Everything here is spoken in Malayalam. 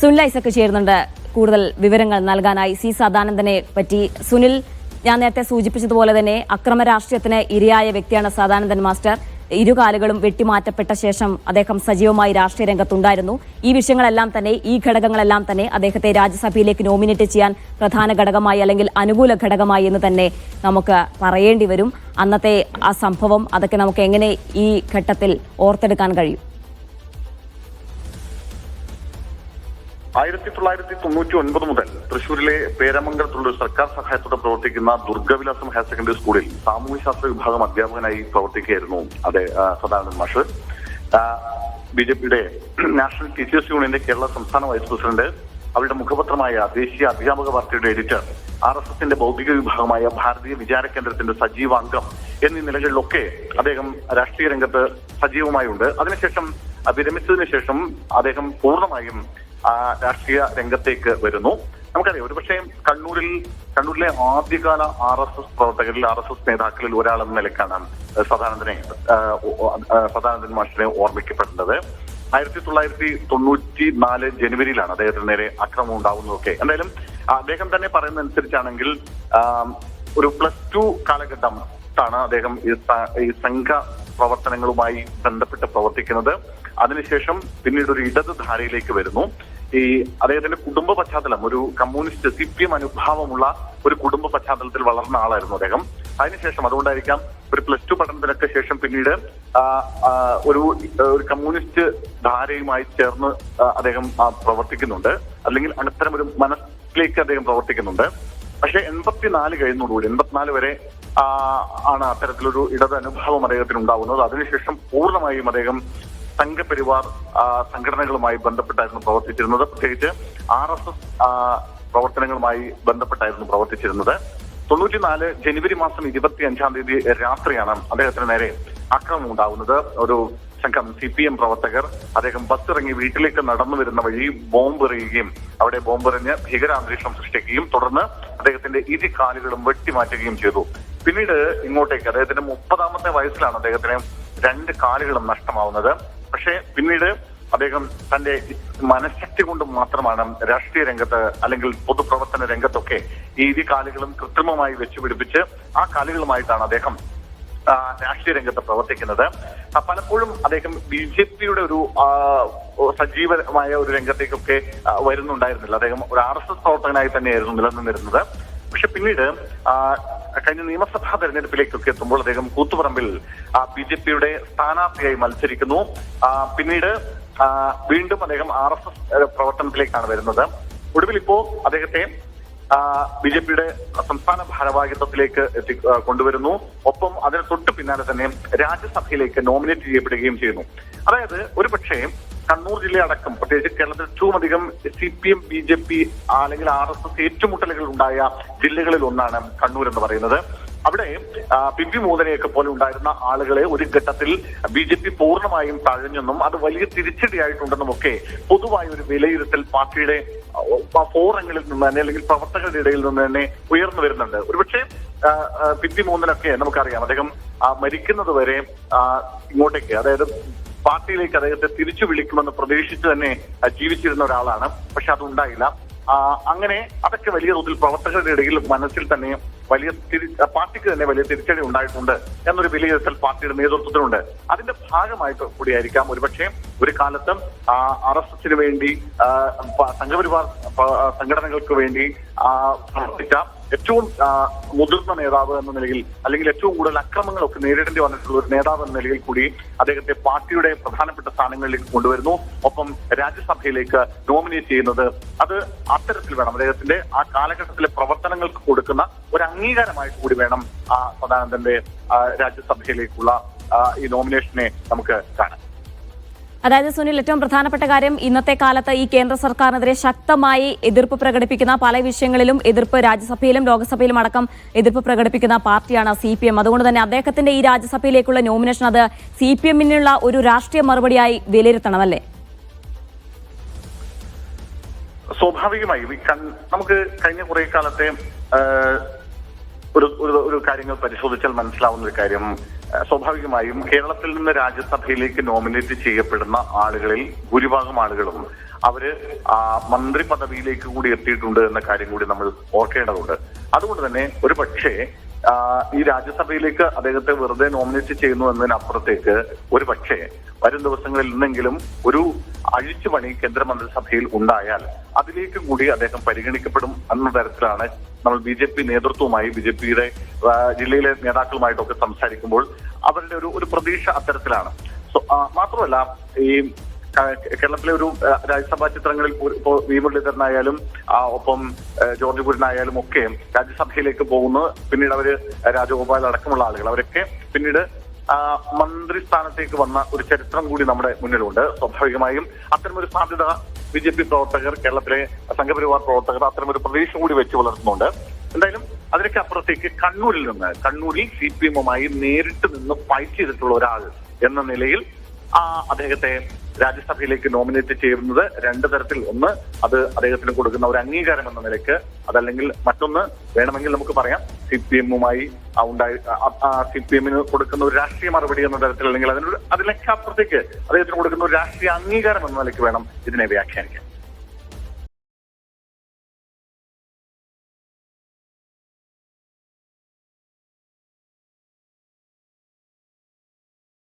സുനിൽ ഐസക്ക് ചേരുന്നുണ്ട്. കൂടുതൽ വിവരങ്ങൾ നൽകാനായി സി സദാനന്ദനെ പറ്റി. സുനിൽ ഞാൻ നേരത്തെ സൂചിപ്പിച്ചതുപോലെ തന്നെ അക്രമ രാഷ്ട്രീയത്തിന് ഇരയായ വ്യക്തിയാണ് സദാനന്ദൻ മാസ്റ്റർ. ഇരുകാലുകളും വെട്ടിമാറ്റപ്പെട്ട ശേഷം അദ്ദേഹം സജീവമായി രാഷ്ട്രീയ രംഗത്തുണ്ടായിരുന്നു. ഈ വിഷയങ്ങളെല്ലാം തന്നെ ഈ ഘടകങ്ങളെല്ലാം തന്നെ അദ്ദേഹത്തെ രാജ്യസഭയിലേക്ക് നോമിനേറ്റ് ചെയ്യാൻ പ്രധാന ഘടകമായി അല്ലെങ്കിൽ അനുകൂല ഘടകമായി എന്ന് തന്നെ നമുക്ക് പറയേണ്ടി വരും. അന്നത്തെ ആ സംഭവം അതൊക്കെ നമുക്ക് എങ്ങനെ ഈ ഘട്ടത്തിൽ ഓർത്തെടുക്കാൻ കഴിയും? ആയിരത്തി തൊള്ളായിരത്തി തൊണ്ണൂറ്റി ഒൻപത് മുതൽ തൃശൂരിലെ പേരമംഗലത്തുള്ള സർക്കാർ സഹായത്തോടെ പ്രവർത്തിക്കുന്ന ദുർഗവിലാസം ഹയർ സെക്കൻഡറി സ്കൂളിൽ സാമൂഹ്യ ശാസ്ത്ര വിഭാഗം അധ്യാപകനായി പ്രവർത്തിക്കുകയായിരുന്നു അതെ സദാനന്ദൻ മാഷ്. ബി ജെ പിയുടെ നാഷണൽ ടീച്ചേഴ്സ് യൂണിയന്റെ കേരള സംസ്ഥാന വൈസ് പ്രസിഡന്റ് അവരുടെ മുഖപത്രമായ ദേശീയ അധ്യാപക പാർട്ടിയുടെ എഡിറ്റർ ആർ എസ് എസിന്റെ ഭൗതിക വിഭാഗമായ ഭാരതീയ വിചാര കേന്ദ്രത്തിന്റെ സജീവ അംഗം എന്നീ നിലകളിലൊക്കെ അദ്ദേഹം രാഷ്ട്രീയ രംഗത്ത് സജീവമായുണ്ട്. അതിനുശേഷം വിരമിച്ചതിനു ശേഷം അദ്ദേഹം പൂർണമായും രാഷ്ട്രീയ രംഗത്തേക്ക് വരുന്നു. നമുക്കറിയാം ഒരുപക്ഷെ കണ്ണൂരിൽ കണ്ണൂരിലെ ആദ്യകാല ആർ എസ് എസ് പ്രവർത്തകരിൽ ആർ എസ് എസ് നേതാക്കളിൽ ഒരാളെന്ന നിലക്കാണ് സദാനന്ദനെ സദാനന്ദൻ മാഷിനെ ഓർമ്മിക്കപ്പെടുന്നത് ആയിരത്തി തൊള്ളായിരത്തി തൊണ്ണൂറ്റി നാല് ജനുവരിയിലാണ് അദ്ദേഹത്തിന് നേരെ അക്രമം ഉണ്ടാവുന്നതൊക്കെ. എന്തായാലും അദ്ദേഹം തന്നെ പറയുന്നതനുസരിച്ചാണെങ്കിൽ ഒരു പ്ലസ് ടു കാലഘട്ടം ാണ് അദ്ദേഹം ഈ സംഘ പ്രവർത്തനങ്ങളുമായി ബന്ധപ്പെട്ട് പ്രവർത്തിക്കുന്നത്. അതിനുശേഷം പിന്നീട് ഒരു ഇടത് ധാരയിലേക്ക് വരുന്നു. ഈ അദ്ദേഹത്തിന്റെ കുടുംബ പശ്ചാത്തലം ഒരു കമ്മ്യൂണിസ്റ്റ് സി പി എം അനുഭാവമുള്ള ഒരു കുടുംബ പശ്ചാത്തലത്തിൽ വളർന്ന ആളായിരുന്നു അദ്ദേഹം. അതിനുശേഷം അതുകൊണ്ടായിരിക്കാം ഒരു പ്ലസ് ടു പഠനത്തിനൊക്കെ ശേഷം പിന്നീട് ഒരു ഒരു കമ്മ്യൂണിസ്റ്റ് ധാരയുമായി ചേർന്ന് അദ്ദേഹം പ്രവർത്തിക്കുന്നുണ്ട്. അല്ലെങ്കിൽ അത്തരം ഒരു മനസ്സിലേക്ക് അദ്ദേഹം പ്രവർത്തിക്കുന്നുണ്ട്. പക്ഷെ എൺപത്തിനാല് കഴിയുന്നതോടുകൂടി എൺപത്തിനാല് വരെ ആണ് അത്തരത്തിലൊരു ഇടത് അനുഭവം അദ്ദേഹത്തിന് ഉണ്ടാവുന്നത് അതിനുശേഷം പൂർണമായും അദ്ദേഹം സംഘപരിവാർ സംഘടനകളുമായി ബന്ധപ്പെട്ടായിരുന്നു പ്രവർത്തിച്ചിരുന്നത്. പ്രത്യേകിച്ച് ആർ എസ് എസ് പ്രവർത്തനങ്ങളുമായി ബന്ധപ്പെട്ടായിരുന്നു പ്രവർത്തിച്ചിരുന്നത്. തൊണ്ണൂറ്റിനാല് ജനുവരി മാസം ഇരുപത്തി അഞ്ചാം തീയതി രാത്രിയാണ് അദ്ദേഹത്തിന് നേരെ അക്രമം ഉണ്ടാവുന്നത്. ഒരു സംഘം സി പി എം പ്രവർത്തകർ അദ്ദേഹം ബസ് ഇറങ്ങി വീട്ടിലേക്ക് നടന്നു വരുന്ന വഴി ബോംബ് എറിയുകയും അവിടെ ബോംബെറിഞ്ഞ് ഭീകരാന്തരീക്ഷം സൃഷ്ടിക്കുകയും തുടർന്ന് അദ്ദേഹത്തിന്റെ ഇരു കാലുകളും വെട്ടിമാറ്റുകയും ചെയ്തു. പിന്നീട് ഇങ്ങോട്ടേക്ക് അദ്ദേഹത്തിന്റെ മുപ്പതാമത്തെ വയസ്സിലാണ് അദ്ദേഹത്തിന് രണ്ട് കാലുകളും നഷ്ടമാവുന്നത്. പക്ഷേ പിന്നീട് അദ്ദേഹം തന്റെ മനഃശക്തി കൊണ്ട് മാത്രമാണ് രാഷ്ട്രീയ രംഗത്ത് അല്ലെങ്കിൽ പൊതുപ്രവർത്തന രംഗത്തൊക്കെ ഈ ഇരു കാലുകളും കൃത്രിമമായി വെച്ചുപിടിപ്പിച്ച് ആ കാലുകളുമായിട്ടാണ് അദ്ദേഹം രാഷ്ട്രീയ രംഗത്ത് പ്രവർത്തിക്കുന്നത്. പലപ്പോഴും അദ്ദേഹം ബി ജെ പിയുടെ ഒരു സജീവമായ ഒരു രംഗത്തേക്കൊക്കെ വരുന്നുണ്ടായിരുന്നില്ല. അദ്ദേഹം ഒരു ആർ എസ് എസ് പ്രവർത്തകനായി തന്നെയായിരുന്നു നിലനിന്നിരുന്നത്. പക്ഷെ പിന്നീട് കഴിഞ്ഞ നിയമസഭാ തെരഞ്ഞെടുപ്പിലേക്കൊക്കെ എത്തുമ്പോൾ അദ്ദേഹം കൂത്തുപറമ്പിൽ ബി ജെ പിയുടെ സ്ഥാനാർത്ഥിയായി മത്സരിക്കുന്നു. പിന്നീട് വീണ്ടും അദ്ദേഹം ആർ എസ് എസ് പ്രവർത്തനത്തിലേക്കാണ് വരുന്നത്. ഒടുവിൽ ഇപ്പോ അദ്ദേഹത്തെ ബി ജെ പിയുടെ സംസ്ഥാന ഭാരവാഹിത്വത്തിലേക്ക് എത്തി കൊണ്ടുവരുന്നു. ഒപ്പം അതിന് തൊട്ട് പിന്നാലെ തന്നെ രാജ്യസഭയിലേക്ക് നോമിനേറ്റ് ചെയ്യപ്പെടുകയും ചെയ്യുന്നു. അതായത് ഒരു പക്ഷേ കണ്ണൂർ ജില്ലയടക്കം പ്രത്യേകിച്ച് കേരളത്തിൽ ഏറ്റവും അധികം C P M B J P അല്ലെങ്കിൽ ആർ എസ് എസ് ഏറ്റുമുട്ടലുകൾ ഉണ്ടായ ജില്ലകളിൽ ഒന്നാണ് കണ്ണൂർ എന്ന് പറയുന്നത്. അവിടെ പി മോദനയൊക്കെ പോലെ ഉണ്ടായിരുന്ന ആളുകളെ ഒരു ഘട്ടത്തിൽ ബി ജെ പി പൂർണമായും തഴഞ്ഞെന്നും അത് വലിയ തിരിച്ചടിയായിട്ടുണ്ടെന്നും ഒക്കെ പൊതുവായ ഒരു വിലയിരുത്തൽ പാർട്ടിയുടെ ഫോറങ്ങളിൽ നിന്ന് തന്നെ അല്ലെങ്കിൽ പ്രവർത്തകരുടെ ഇടയിൽ നിന്ന് തന്നെ ഉയർന്നു വരുന്നുണ്ട്. ഒരുപക്ഷെ പി ആ, പിമ്പി മൂന്നനൊക്കെ നമുക്കറിയാം. അദ്ദേഹം മരിക്കുന്നത് വരെ ഇങ്ങോട്ടേക്ക് അതായത് പാർട്ടിയിലേക്ക് അദ്ദേഹത്തെ തിരിച്ചു വിളിക്കുമെന്ന് പ്രതീക്ഷിച്ച് തന്നെ ജീവിച്ചിരുന്ന ഒരാളാണ്. പക്ഷെ അതുണ്ടായില്ല. അങ്ങനെ അതൊക്കെ വലിയ തോതിൽ പ്രവർത്തകരുടെ ഇടയിൽ മനസ്സിൽ തന്നെ വലിയ തിരി പാർട്ടിക്ക് തന്നെ വലിയ തിരിച്ചടി ഉണ്ടായിട്ടുണ്ട് എന്നൊരു വിലയിരുത്തൽ പാർട്ടിയുടെ നേതൃത്വത്തിലുണ്ട്. അതിന്റെ ഭാഗമായിട്ട് കൂടിയായിരിക്കാം ഒരുപക്ഷെ ഒരു കാലത്തും അറസ്റ്റിന് വേണ്ടി സംഘപരിവാർ സംഘടനകൾക്ക് വേണ്ടി പ്രവർത്തിച്ച ഏറ്റവും മുതിർന്ന നേതാവ് എന്ന നിലയിൽ അല്ലെങ്കിൽ ഏറ്റവും കൂടുതൽ അക്രമങ്ങളൊക്കെ നേരിടേണ്ടി വന്നിട്ടുള്ള ഒരു നേതാവ് എന്ന നിലയിൽ കൂടി അദ്ദേഹത്തെ പാർട്ടിയുടെ പ്രധാനപ്പെട്ട സ്ഥാനങ്ങളിലേക്ക് കൊണ്ടുവരുന്നു. ഒപ്പം രാജ്യസഭയിലേക്ക് നോമിനേറ്റ് ചെയ്യുന്നത് അത് അത്തരത്തിൽ വേണം. അദ്ദേഹത്തിന്റെ ആ കാലഘട്ടത്തിലെ പ്രവർത്തനങ്ങൾക്ക് കൊടുക്കുന്ന ഒരു അംഗീകാരമായിട്ട് കൂടി വേണം ആ സദാനന്ദന്റെ രാജ്യസഭയിലേക്കുള്ള ഈ നോമിനേഷനെ നമുക്ക് കാണാൻ. അതായത് സുനിൽ ഏറ്റവും പ്രധാനപ്പെട്ട കാര്യം ഇന്നത്തെ കാലത്ത് ഈ കേന്ദ്ര സർക്കാരിനെതിരെ ശക്തമായി എതിർപ്പ് പ്രകടിപ്പിക്കുന്ന പല വിഷയങ്ങളിലും എതിർപ്പ് രാജ്യസഭയിലും ലോക്സഭയിലും അടക്കം എതിർപ്പ് പ്രകടിപ്പിക്കുന്ന പാർട്ടിയാണ് സി പി എം. അതുകൊണ്ട് തന്നെ അദ്ദേഹത്തിന്റെ ഈ രാജ്യസഭയിലേക്കുള്ള നോമിനേഷൻ അത് സി പി എമ്മിനുള്ള ഒരു രാഷ്ട്രീയ മറുപടിയായി വിലയിരുത്തണമല്ലേ? സ്വാഭാവികമായും ഈ നമുക്ക് കഴിഞ്ഞ കുറെ കാലത്തെ ഒരു ഒരു- കാര്യങ്ങൾ പരിശോധിച്ചാൽ മനസ്സിലാവുന്ന ഒരു കാര്യം. സ്വാഭാവികമായും കേരളത്തിൽ നിന്ന് രാജ്യസഭയിലേക്ക് നോമിനേറ്റ് ചെയ്യപ്പെടുന്ന ആളുകളിൽ ഭൂരിഭാഗം ആളുകളും അവർ മന്ത്രി പദവിയിലേക്ക് കൂടി എത്തിയിട്ടുണ്ട് എന്ന കാര്യം കൂടി നമ്മൾ ഓർക്കേണ്ടതുണ്ട്. അതുകൊണ്ട് തന്നെ ഒരു പക്ഷേ ഈ രാജ്യസഭയിലേക്ക് അദ്ദേഹത്തെ വെറുതെ നോമിനേറ്റ് ചെയ്യുന്നു എന്നതിനപ്പുറത്തേക്ക് ഒരു പക്ഷേ വരും ദിവസങ്ങളിൽ നിന്നെങ്കിലും ഒരു അഴിച്ചുപണി കേന്ദ്രമന്ത്രിസഭയിൽ ഉണ്ടായാൽ അതിലേക്ക് കൂടി അദ്ദേഹം പരിഗണിക്കപ്പെടും എന്ന തരത്തിലാണ് നമ്മൾ ബി ജെ പി നേതൃത്വവുമായി ബി ജെ പിയുടെ ജില്ലയിലെ നേതാക്കളുമായിട്ടൊക്കെ സംസാരിക്കുമ്പോൾ അവരുടെ ഒരു ഒരു പ്രതീക്ഷ അത്തരത്തിലാണ്. മാത്രമല്ല ഈ കേരളത്തിലെ ഒരു രാജ്യസഭാ ചിത്രങ്ങളിൽ ഇപ്പോ വി മുരളീധരനായാലും ഒപ്പം ജോർജ് കുര്യനായാലും ഒക്കെ രാജ്യസഭയിലേക്ക് പോകുന്നു. പിന്നീട് അവർ രാജഗോപാൽ അടക്കമുള്ള ആളുകൾ. അവരൊക്കെ പിന്നീട് മന്ത്രിസ്ഥാനത്തേക്ക് വന്ന ഒരു ചരിത്രം കൂടി നമ്മുടെ മുന്നിലുണ്ട്. സ്വാഭാവികമായും അത്തരമൊരു സാധ്യത ബി ജെ പി പ്രവർത്തകർ കേരളത്തിലെ സംഘപരിവാർ പ്രവർത്തകർ അത്തരമൊരു പ്രതീക്ഷ കൂടി വെച്ച് പുലർത്തുന്നുണ്ട്. എന്തായാലും അതിനൊക്കെ അപ്പുറത്തേക്ക് കണ്ണൂരിൽ നിന്ന് കണ്ണൂരിൽ സി പി എമ്മുമായി നേരിട്ട് നിന്ന് ഫൈറ്റ് ചെയ്തിട്ടുള്ള ഒരാൾ എന്ന നിലയിൽ ആ അദ്ദേഹത്തെ രാജ്യസഭയിലേക്ക് നോമിനേറ്റ് ചെയ്യുന്നത് രണ്ട് തരത്തിൽ. ഒന്ന് അത് അദ്ദേഹത്തിന് കൊടുക്കുന്ന ഒരു അംഗീകാരം എന്ന നിലയ്ക്ക് അതല്ലെങ്കിൽ മറ്റൊന്ന് വേണമെങ്കിൽ നമുക്ക് പറയാം സി പി എമ്മുമായി ഉണ്ടായി സി പി എമ്മിന് കൊടുക്കുന്ന ഒരു രാഷ്ട്രീയ മറുപടി എന്ന തരത്തിൽ അല്ലെങ്കിൽ അതിനൊരു അതിലേക്ക് അപ്പുറത്തേക്ക് അദ്ദേഹത്തിന് കൊടുക്കുന്ന ഒരു രാഷ്ട്രീയ അംഗീകാരം എന്ന നിലയ്ക്ക് വേണം ഇതിനെ വ്യാഖ്യാനിക്കാൻ.